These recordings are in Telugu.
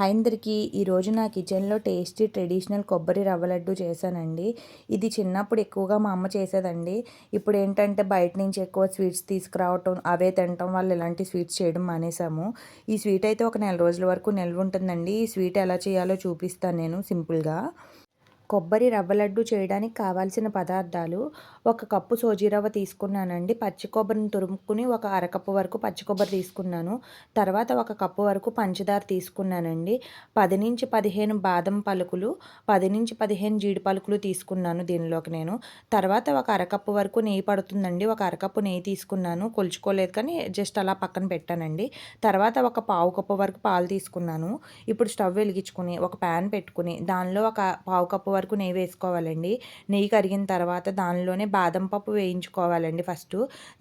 హైందరికి ఈరోజు నా కిచెన్లో టేస్టీ ట్రెడిషనల్ కొబ్బరి రవ్వ లడ్డు చేశానండి. ఇది చిన్నప్పుడు ఎక్కువగా మా అమ్మ చేసేదండి. ఇప్పుడు ఏంటంటే బయట నుంచి ఎక్కువ స్వీట్స్ తీసుకురావటం అవే తినటం వల్ల ఇలాంటి స్వీట్స్ చేయడం మానేసాము ఈ స్వీట్ అయితే ఒక నెల రోజుల వరకు నిల్వ ఉంటుందండి. ఈ స్వీట్ ఎలా చేయాలో చూపిస్తాను నేను సింపుల్గా. కొబ్బరి రవ్వ లడ్డు చేయడానికి కావాల్సిన పదార్థాలు ఒక కప్పు సోజీ రవ్వ తీసుకున్నానండి. పచ్చి కొబ్బరిని తురుముకుని ఒక అరకప్పు వరకు పచ్చి కొబ్బరి తీసుకున్నాను. తర్వాత ఒక కప్పు వరకు పంచదార తీసుకున్నానండి. పది నుంచి పదిహేను బాదం పలుకులు పది నుంచి పదిహేను జీడి పలుకులు తీసుకున్నాను దీనిలోకి నేను. తర్వాత ఒక అరకప్పు వరకు నెయ్యి పడుతుందండి. ఒక అరకప్పు నెయ్యి తీసుకున్నాను. కొలుచుకోలేదు కానీ జస్ట్ అలా పక్కన పెట్టానండి. తర్వాత ఒక పావు కప్పు వరకు పాలు తీసుకున్నాను. ఇప్పుడు స్టవ్ వెలిగించుకుని ఒక ప్యాన్ పెట్టుకుని దానిలో ఒక పావు కప్పు వరకు నెయ్యి వేసుకోవాలండి. నెయ్యి కరిగిన తర్వాత దానిలోనే బాదం పప్పు వేయించుకోవాలండి ఫస్ట్.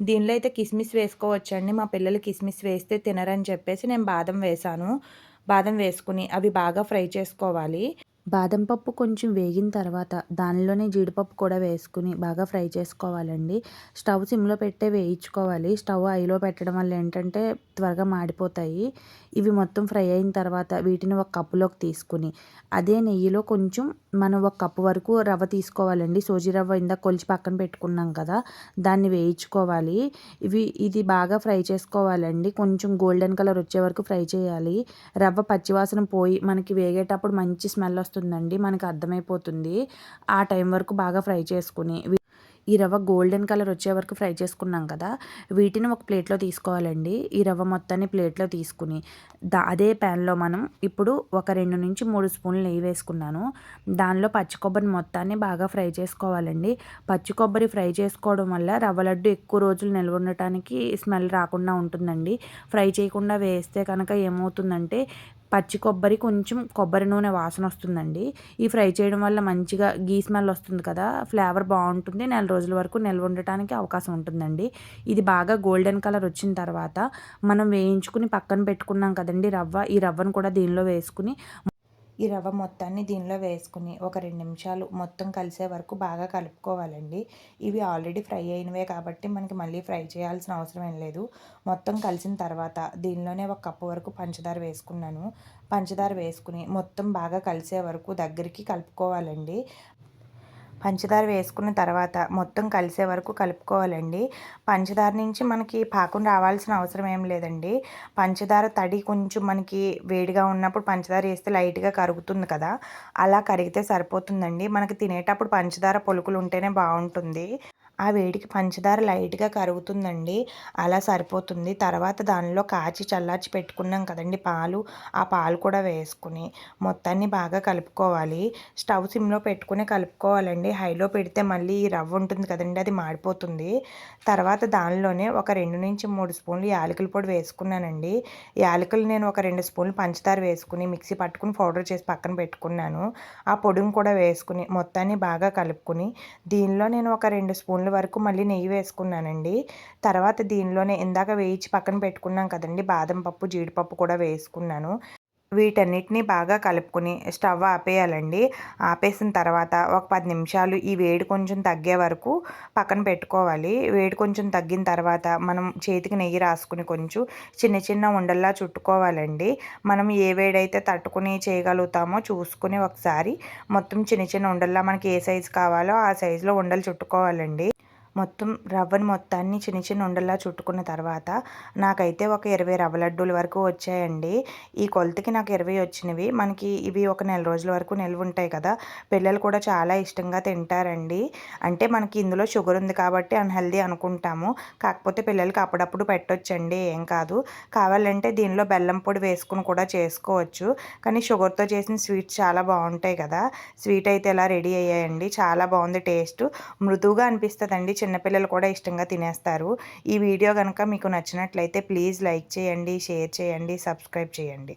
దీనిలో అయితే కిస్మిస్ వేసుకోవచ్చండి. మా పిల్లలు కిస్మిస్ వేస్తే తినరని చెప్పేసి నేను బాదం వేసాను. బాదం వేసుకుని అవి బాగా ఫ్రై చేసుకోవాలి. బాదం పప్పు కొంచెం వేగిన తర్వాత దానిలోనే జీడిపప్పు కూడా వేసుకుని బాగా ఫ్రై చేసుకోవాలండి. స్టవ్ సిమ్లో పెట్టే వేయించుకోవాలి. స్టవ్ ఐలో పెట్టడం వల్ల ఏంటంటే త్వరగా మాడిపోతాయి. ఇవి మొత్తం ఫ్రై అయిన తర్వాత వీటిని ఒక కప్పులోకి తీసుకుని అదే నెయ్యిలో కొంచెం మనం ఒక కప్పు వరకు రవ్వ తీసుకోవాలండి. సోజీ రవ్వ ఇందాక కొలిచి పక్కన పెట్టుకున్నాం కదా దాన్ని వేయించుకోవాలి. ఇవి ఇది బాగా ఫ్రై చేసుకోవాలండి. కొంచెం గోల్డెన్ కలర్ వచ్చే వరకు ఫ్రై చేయాలి. రవ్వ పచ్చివాసన పోయి మనకి వేగేటప్పుడు మంచి స్మెల్ వస్తుందండి. మనకు అర్థమైపోతుంది. ఆ టైం వరకు బాగా ఫ్రై చేసుకుని ఈ రవ్వ గోల్డెన్ కలర్ వచ్చే వరకు ఫ్రై చేసుకున్నాం కదా వీటిని ఒక ప్లేట్లో తీసుకోవాలండి. ఈ రవ్వ మొత్తాన్ని ప్లేట్లో తీసుకుని దా అదే ప్యాన్లో మనం ఇప్పుడు ఒక రెండు నుంచి మూడు స్పూన్లు నెయ్యి వేసుకున్నాను. దానిలో పచ్చి కొబ్బరి మొత్తాన్ని బాగా ఫ్రై చేసుకోవాలండి. పచ్చి కొబ్బరి ఫ్రై చేసుకోవడం వల్ల రవ్వ లడ్డు ఎక్కువ రోజులు నిల్వ ఉండటానికి స్మెల్ రాకుండా ఉంటుందండి. ఫ్రై చేయకుండా వేస్తే కనుక ఏమవుతుందంటే పచ్చి కొబ్బరి కొంచెం కొబ్బరి నూనె వాసన వస్తుందండి. ఈ ఫ్రై చేయడం వల్ల మంచిగా గీ స్మెల్ వస్తుంది కదా ఫ్లేవర్ బాగుంటుంది నెల రోజుల వరకు నిల్వ ఉండటానికి అవకాశం ఉంటుందండి. ఇది బాగా గోల్డెన్ కలర్ వచ్చిన తర్వాత మనం వేయించుకుని పక్కన పెట్టుకున్నాం కదండి రవ్వ ఈ రవ్వను కూడా దీనిలో వేసుకుని ఈ రవ్వ మొత్తాన్ని దీనిలో వేసుకుని ఒక రెండు నిమిషాలు మొత్తం కలిసే వరకు బాగా కలుపుకోవాలండి. ఇవి ఆల్రెడీ ఫ్రై అయినవే కాబట్టి మనకి మళ్ళీ ఫ్రై చేయాల్సిన అవసరం ఏం లేదు. మొత్తం కలిసిన తర్వాత దీనిలోనే ఒక కప్పు వరకు పంచదార వేసుకున్నాను. పంచదార వేసుకుని మొత్తం బాగా కలిసే వరకు దగ్గరికి కలుపుకోవాలండి. పంచదార వేసుకున్న తర్వాత మొత్తం కలిసే వరకు కలుపుకోవాలండి. పంచదార నుంచి మనకి పాకం రావాల్సిన అవసరం ఏం లేదండి. పంచదార తడి కొంచెం మనకి వేడిగా ఉన్నప్పుడు పంచదార వేస్తే లైట్గా కరుగుతుంది కదా. అలా కరిగితే సరిపోతుందండి. మనకి తినేటప్పుడు పంచదార పొలుకులు ఉంటేనే బాగుంటుంది. ఆ వేడికి పంచదార లైట్గా కరుగుతుందండి. అలా సరిపోతుంది. తర్వాత దానిలో కాచి చల్లార్చి పెట్టుకున్నాం కదండి పాలు. ఆ పాలు కూడా వేసుకుని మొత్తాన్ని బాగా కలుపుకోవాలి. స్టవ్ సిమ్లో పెట్టుకుని కలుపుకోవాలండి. హైలో పెడితే మళ్ళీ ఈ రవ్వ ఉంటుంది కదండి అది మాడిపోతుంది. తర్వాత దానిలోనే ఒక రెండు నుంచి మూడు స్పూన్లు యాలకుల పొడి వేసుకున్నానండి. యాలకులు నేను ఒక రెండు స్పూన్లు పంచదార వేసుకుని మిక్సీ పట్టుకుని పౌడర్ చేసి పక్కన పెట్టుకున్నాను. ఆ పొడిని కూడా వేసుకుని మొత్తాన్ని బాగా కలుపుకుని దీనిలో నేను ఒక రెండు స్పూన్లు వరకు మళ్ళీ నెయ్యి వేసుకున్నానండి. తర్వాత దీనిలోనే ఇందాక వేయించి పక్కన పెట్టుకున్నాం కదండి బాదం పప్పు జీడిపప్పు కూడా వేసుకున్నాను. వీటన్నిటిని బాగా కలుపుకొని స్టవ్ ఆపేయాలండి. ఆపేసిన తర్వాత ఒక పది నిమిషాలు ఈ వేడి కొంచెం తగ్గే వరకు పక్కన పెట్టుకోవాలి. వేడి కొంచెం తగ్గిన తర్వాత మనం చేతికి నెయ్యి రాసుకుని కొంచెం చిన్న చిన్న ఉండల్లా చుట్టుకోవాలండి. మనం ఏ వేడైతే తట్టుకుని చేయగలుగుతామో చూసుకుని ఒకసారి మొత్తం చిన్న చిన్న ఉండల్లా మనకి ఏ సైజు కావాలో ఆ సైజులో ఉండలు చుట్టుకోవాలండి. మొత్తం రవ్వని మొత్తాన్ని చిన్న చిన్న ఉండలా చుట్టుకున్న తర్వాత నాకైతే ఒక ఇరవై రవ్వ లడ్డూల వరకు వచ్చాయండి. ఈ కొలతకి నాకు ఇరవై వచ్చినవి. మనకి ఇవి ఒక నెల రోజుల వరకు నిల్వ ఉంటాయి కదా. పిల్లలు కూడా చాలా ఇష్టంగా తింటారండి. అంటే మనకి ఇందులో షుగర్ ఉంది కాబట్టి అన్హెల్దీ అనుకుంటాము. కాకపోతే పిల్లలకి అప్పుడప్పుడు పెట్టొచ్చండి. ఏం కాదు. కావాలంటే దీనిలో బెల్లం పొడి వేసుకుని కూడా చేసుకోవచ్చు. కానీ షుగర్తో చేసిన స్వీట్స్ చాలా బాగుంటాయి కదా. స్వీట్ అయితే ఇలా రెడీ అయ్యాయండి. చాలా బాగుంది టేస్ట్. మృదువుగా అనిపిస్తుందండి చిన్నపిల్లలు కూడా ఇష్టంగా తినేస్తారు. ఈ వీడియో కనుక మీకు నచ్చినట్లయితే ప్లీజ్ లైక్ చేయండి షేర్ చేయండి సబ్స్క్రైబ్ చేయండి.